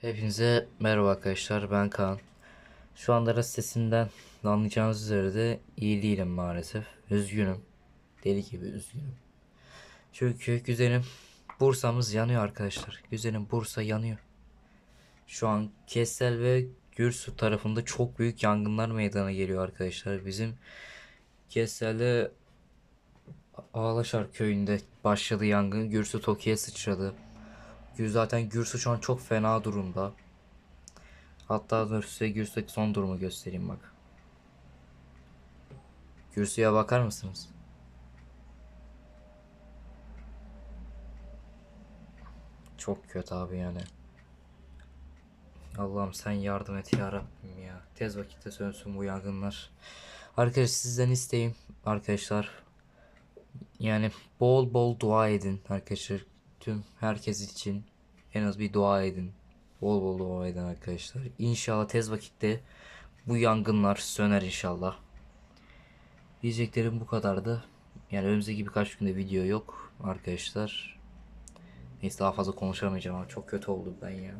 Hepinize merhaba arkadaşlar ben Kaan. Şu anda da sesinden de anlayacağınız üzere de iyi değilim maalesef. Üzgünüm. Deli gibi üzgünüm. Çünkü güzelim Bursa'mız yanıyor arkadaşlar. Güzelim Bursa yanıyor. Şu an Kessel ve Gürsu tarafında çok büyük yangınlar meydana geliyor arkadaşlar. Bizim Kessel'de Ağlaşar köyünde başladı yangın. Gürsu Toki'ye sıçradı. Gür- Zaten Gürsu şu an çok fena durumda. Hatta dur size Gürsu'daki son durumu göstereyim bak. Gürsu'ya bakar mısınız? Çok kötü abi yani. Allah'ım sen yardım et ya Rabbim ya. Tez vakitte sönsün bu yangınlar. Arkadaşlar sizden isteğim arkadaşlar. Yani bol bol dua edin arkadaşlar. Tüm herkes için en az bir dua edin. Bol bol dua edin arkadaşlar. İnşallah tez vakitte bu yangınlar söner inşallah. Diyeceklerim bu kadardı. Yani önümüzdeki birkaç günde video yok arkadaşlar. Neyse daha fazla konuşamayacağım ama çok kötü oldu ben ya.